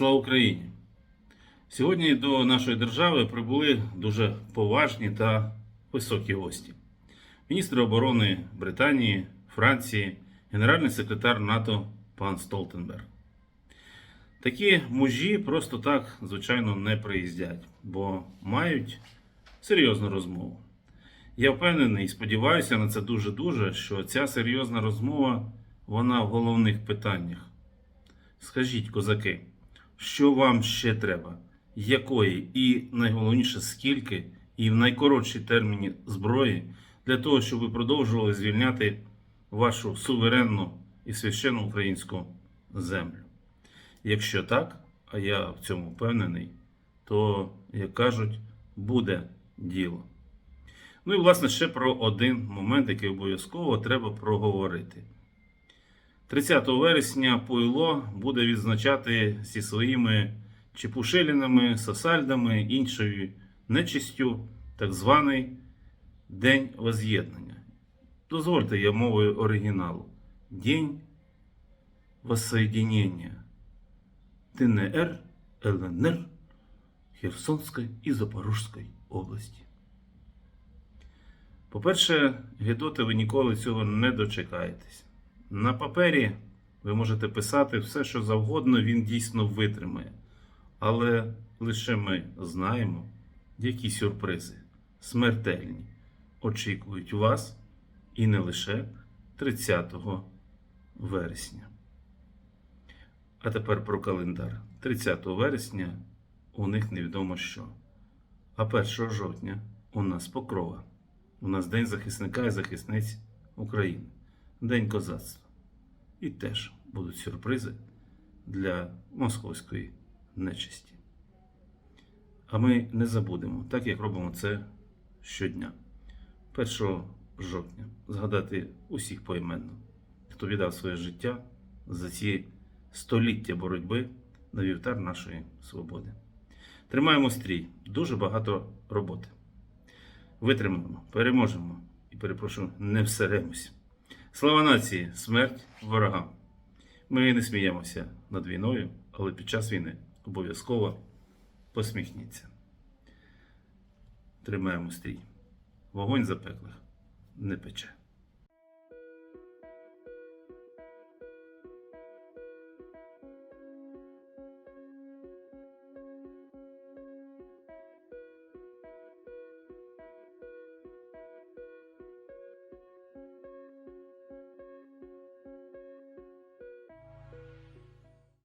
Слава Україні! Сьогодні до нашої держави прибули дуже поважні та високі гості. Міністр оборони Британії, Франції, генеральний секретар НАТО пан Столтенберг. Такі мужі просто так, звичайно, не приїздять, бо мають серйозну розмову. Я впевнений і сподіваюся на це дуже-дуже, що ця серйозна розмова вона в головних питаннях. Скажіть, козаки, що вам ще треба? Якої і найголовніше, скільки і в найкоротші терміні зброї для того, щоб ви продовжували звільняти вашу суверенну і священну українську землю? Якщо так, а я в цьому впевнений, то, як кажуть, буде діло. Ну і власне ще про один момент, який обов'язково треба проговорити. 30 вересня Пуйло буде відзначати зі своїми чепушелінами, сосальдами, іншою нечистю так званий День Воз'єднання. Дозвольте я мовою оригіналу. День воссоединения ДНР, ЛНР, Херсонської і Запорізької області. По-перше, Гедоти, ви ніколи цього не дочекаєтесь. На папері ви можете писати все, що завгодно, він дійсно витримає. Але лише ми знаємо, які сюрпризи смертельні очікують вас і не лише 30 вересня. А тепер про календар. 30 вересня у них невідомо що. А 1 жовтня у нас покрова. У нас День захисника і захисниць України, День козацтва. І теж будуть сюрпризи для московської нечисті. А ми не забудемо, так як робимо це щодня. 1 жовтня згадати усіх поіменно, хто віддав своє життя за ці століття боротьби на вівтар нашої свободи. Тримаємо стрій, дуже багато роботи. Витримаємо, переможемо і перепрошую, не всеремось. Слава нації, смерть ворогам. Ми не сміємося над війною, але під час війни обов'язково посміхніться. Тримаємо стрій. Вогонь запеклих не пече.